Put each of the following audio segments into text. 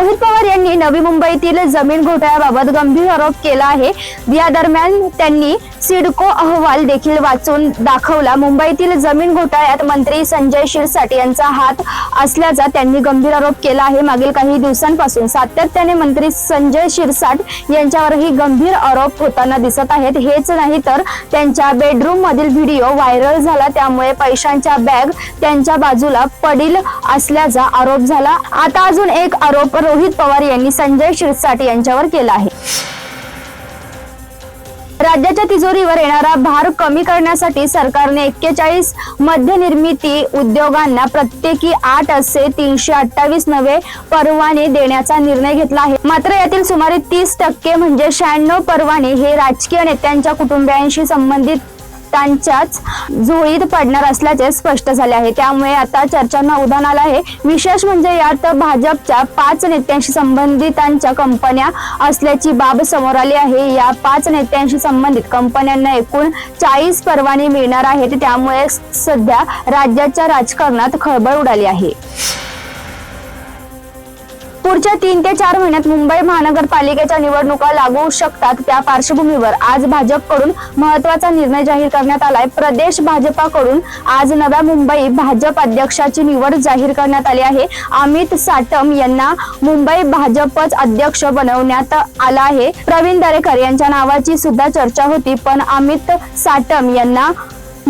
रोहित पवार यांनी नवी मुंबईतील जमीन घोटाळ्याबाबत गंभीर आरोप केला आहे. या दरम्यान त्यांनी सिडको अहवाल देखील वाचून दाखवला. मुंबईतील जमीन घोटाळ्यात मंत्री संजय शिरसाट यांचा हात असल्याचा त्यांनी गंभीर आरोप केला आहे. मागील काही दिवसांपासून सातत्याने मंत्री संजय शिरसाट यांच्यावरही गंभीर आरोप होताना दिसत आहेत. हेच नाही तर त्यांच्या बेडरूम मधील व्हिडिओ व्हायरल झाला. त्यामुळे पैशांच्या बॅग त्यांच्या बाजूला पडील असल्याचा आरोप झाला. आता अजून एक आरोप रोहित पवार यांनी संजय शिरसाट यांच्यावर केला आहे. राज्याच्या तिजोरीवर येणारा भार कमी करण्यासाठी सरकारने एक्केचाळीस मध्यनिर्मिती उद्योगांना प्रत्येकी आठ असे तीनशे अठ्ठावीस नवे परवाने देण्याचा निर्णय घेतला आहे. मात्र यातील सुमारे तीस टक्के म्हणजे शहाण्णव परवाने हे राजकीय नेत्यांच्या कुटुंबियांशी संबंधित त्यांच्याच झोळीत पडणार असल्याचे स्पष्ट झाले आहे. त्यामुळे आता चर्चांना उधाण आलं आहे. विशेष म्हणजे यात भाजपच्या पाच नेत्यांशी संबंधितांच्या कंपन्या असल्याची बाब समोर आली आहे. या पाच नेत्यांशी संबंधित कंपन्यांना एकूण चाळीस परवाने मिळणार आहेत. त्यामुळे सध्या राज्याच्या राजकारणात खळबळ उडाली आहे. पुढच्या तीन ते चार महिन्यात मुंबई महानगरपालिकेच्या निवडणुका लागू शकतात. त्या पार्श्वभूमीवर आज भाजपकडून महत्त्वाचा निर्णय जाहीर करण्यात आलाय. प्रदेश भाजपाकडून आज नव्या मुंबई भाजप अध्यक्षाची निवड जाहीर करण्यात आली आहे. अमित साटम यांना मुंबई भाजपच अध्यक्ष बनवण्यात आला आहे. प्रवीण दरेकर यांच्या नावाची सुद्धा चर्चा होती पण अमित साटम यांना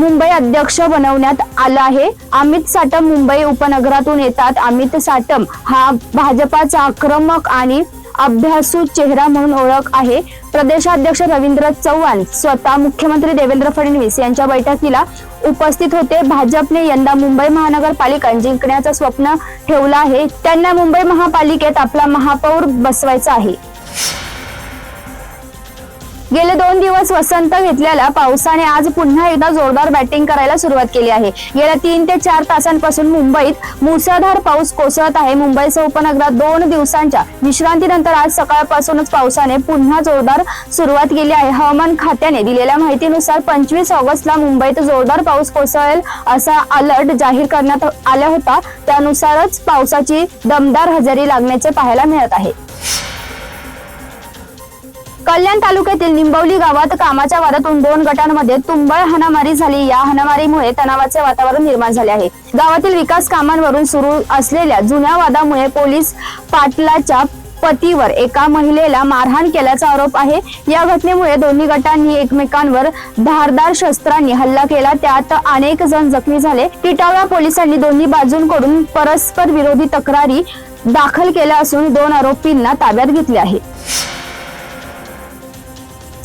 मुंबई अध्यक्ष बनवण्यात आलं आहे. अमित साटम मुंबई उपनगरातून येतात. अमित साटम हा भाजपाचा आक्रमक आणि अभ्यासू चेहरा म्हणून ओळख आहे. प्रदेशाध्यक्ष रवींद्र चव्हाण स्वतः मुख्यमंत्री देवेंद्र फडणवीस यांच्या बैठकीला उपस्थित होते. भाजपने यंदा मुंबई महानगरपालिका जिंकण्याचं स्वप्न ठेवलं आहे. त्यांना मुंबई महापालिकेत आपला महापौर बसवायचा आहे. गेले दोन दिवस वसंत घेतलेल्या पावसाने आज पुन्हा एकदा जोरदार बॅटिंग करायला सुरुवात केली आहे. गेल्या तीन ते चार तासांपासून मुंबईत मुसळधार पाऊस कोसळत आहे. मुंबईसह उपनगरात दोन दिवसांच्या विश्रांतीनंतर आज सकाळपासूनच पावसाने पुन्हा जोरदार सुरुवात केली आहे. हवामान खात्याने दिलेल्या माहितीनुसार पंचवीस ऑगस्टला मुंबईत जोरदार पाऊस कोसळेल असा अलर्ट जाहीर करण्यात आला होता. त्यानुसारच पावसाची दमदार हजेरी लागण्याचे पाहायला मिळत आहे. कल्याण तालुक्यातील निंबवली गावात कामाच्या वादातून दोन गटांमध्ये तुंबळ हाणामारी झाली. या हाणामारीमुळे तणावाचे वातावरण निर्माण झाले आहे. गावातील विकास कामांवरून सुरू असलेल्या जुन्या वादामुळे पोलीस पाटलाच्या पतीवर एका महिलेला मारहाण केल्याचा आरोप आहे. या घटनेमुळे दोन्ही गटांनी एकमेकांवर धारदार शस्त्रांनी हल्ला केला. त्यात अनेक जण जखमी झाले. टिटावळा पोलिसांनी दोन्ही बाजूंकडून परस्पर विरोधी तक्रारी दाखल केल्या असून दोन आरोपींना ताब्यात घेतले आहे.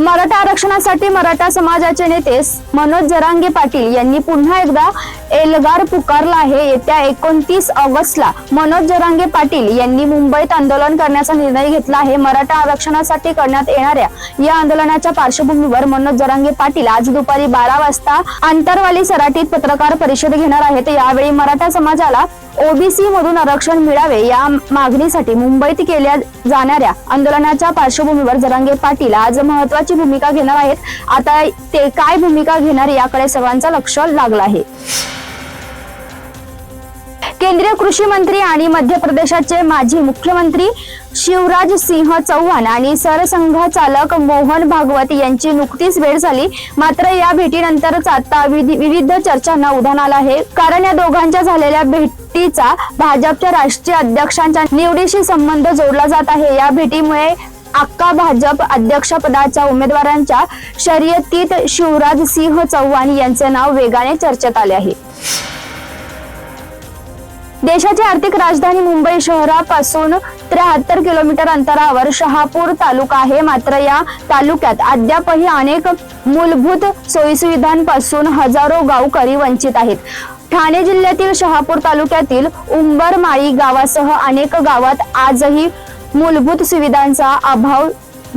मराठा आरक्षणासाठी मराठा समाजाचे नेते मनोज जरांगे पाटील यांनी पुन्हा एकदा एल्गार पुकारला आहे. येत्या एकोणतीस ऑगस्टला मनोज जरांगे पाटील यांनी मुंबईत आंदोलन करण्याचा निर्णय घेतला आहे. मराठा आरक्षणासाठी करण्यात येणाऱ्या या आंदोलनाच्या पार्श्वभूमीवर मनोज जरांगे पाटील आज दुपारी बारा वाजता आंतरवाली सराटीत पत्रकार परिषद घेणार आहेत. यावेळी मराठा समाजाला ओबीसी मधून आरक्षण मिळावे या मागणीसाठी मुंबईत केल्या जाणाऱ्या आंदोलनाच्या पार्श्वभूमीवर जरांगे पाटील आज महत्वाची भूमिका घेणार आहेत. आता ते काय भूमिका घेणार याकडे सर्वांचं लक्ष लागलं आहे. केंद्रीय कृषी मंत्री आणि मध्य प्रदेशाचे माजी मुख्यमंत्री शिवराज सिंह चौहान आणि सरसंघचालक मोहन भागवत यांची नुकतीच भेट झाली. मात्र या भेटीनंतरच आता विविध चर्चांना उधाण आलं आहे. कारण या दोघांच्या झालेल्या भेट युतीचा भाजपच्या राष्ट्रीय अध्यक्षांच्या निवडीशी संबंध जोडला जात आहे. या भेटीमुळे अक्का भाजप अध्यक्षपदाच्या उमेदवारांच्या शर्यतीत शिवराज सिंह चौहान यांचे नाव वेगाने चर्चेत आले आहे. देशाची आर्थिक राजधानी मुंबई शहरापासून त्र्याहत्तर किलोमीटर अंतरावर शहापूर तालुका आहे. मात्र या तालुक्यात अद्यापही अनेक मूलभूत सोयीसुविधांपासून हजारो गावकरी वंचित आहेत. ठाणे जिल्ह्यातील शहापूर तालुक्यातील उंबरमाळी गावासह अनेक गावात आजही मूलभूत सुविधांचा अभाव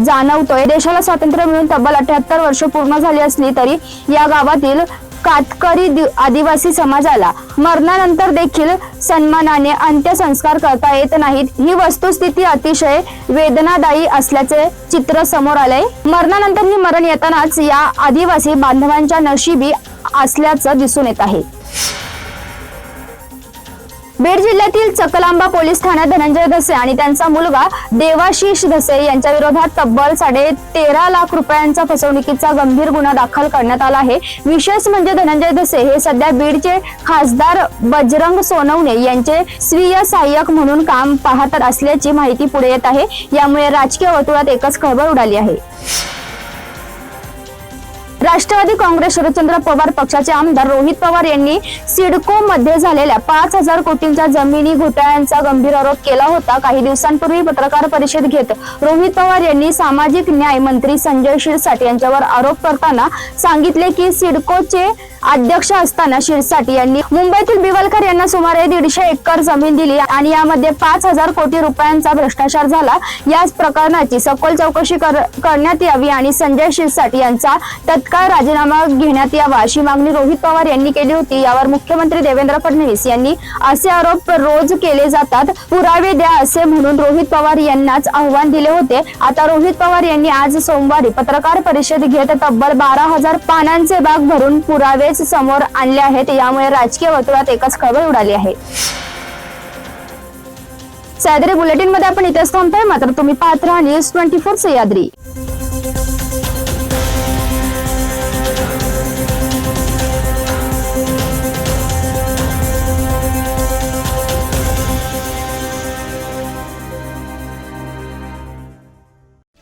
जाणवतोय. देशाला स्वातंत्र्य मिळून तब्बल अठ्याहत्तर वर्ष पूर्ण झाली असली तरी या गावातील कातकरी आदिवासी समाजाला मरणानंतर देखील सन्मानाने अंत्यसंस्कार करता येत नाहीत. ही वस्तुस्थिती अतिशय वेदनादायी असल्याचे चित्र समोर आलंय. मरणानंतर ही मरण येतानाच या आदिवासी बांधवांच्या नशिबी असल्याचं दिसून येत आहे. बीड जिल्ह्यातील चकलांबा पोलीस ठाण्यात धनंजय घसे आणि त्यांचा मुलगा देवाशिष धसे यांच्या विरोधात तब्बल साडे तेरा लाख रुपयांचा फसवणुकीचा गंभीर गुन्हा दाखल करण्यात आला आहे. विशेष म्हणजे धनंजय घसे हे सध्या बीडचे खासदार बजरंग सोनवणे यांचे स्वीय सहाय्यक म्हणून काम पाहत असल्याची माहिती पुढे येत आहे. यामुळे राजकीय वर्तुळात एकच खळबळ उडाली आहे. राष्ट्रवादी काँग्रेस शरदचंद्र पवार पक्षाचे आमदार रोहित पवार यांनी सिडको मध्ये झालेल्या पाच हजार कोटींच्या जमिनी घोटाळ्यांचा गंभीर आरोप केला होता. काही दिवसांपूर्वी पत्रकार परिषद घेत रोहित पवार यांनी सामाजिक न्याय मंत्री संजय शिरसाट यांच्यावर आरोप करताना सांगितले की सिडकोचे अध्यक्ष असताना शिरसाट यांनी मुंबईतील बिवलकर यांना सुमारे दीडशे एकर जमीन दिली आणि यामध्ये पाच हजार कोटी रुपयांचा भ्रष्टाचार झाला. याच प्रकरणाची सखोल चौकशी कर- करण्यात यावी आणि संजय शिरसाट यांचा तत्काळ राजीनामा घेण्यात यावा अशी मागणी रोहित पवार यांनी केली होती. यावर मुख्यमंत्री देवेंद्र फडणवीस यांनी असे आरोप रोज केले जातात. पुरावे द्या असे म्हणून रोहित पवार यांनाच आव्हान दिले होते. आता रोहित पवार यांनी आज सोमवारी पत्रकार परिषद घेत तब्बल बारा हजार पानांचे बाग भरून पुरावेच समोर आणले आहेत. यामुळे राजकीय वर्तुळात एकच खळबळ उडाली आहे. सह्याद्री बुलेटिनमध्ये आपण इथेच थांबतोय. मात्र तुम्ही पाहत राहा न्यूज ट्वेंटी फोर सह्याद्री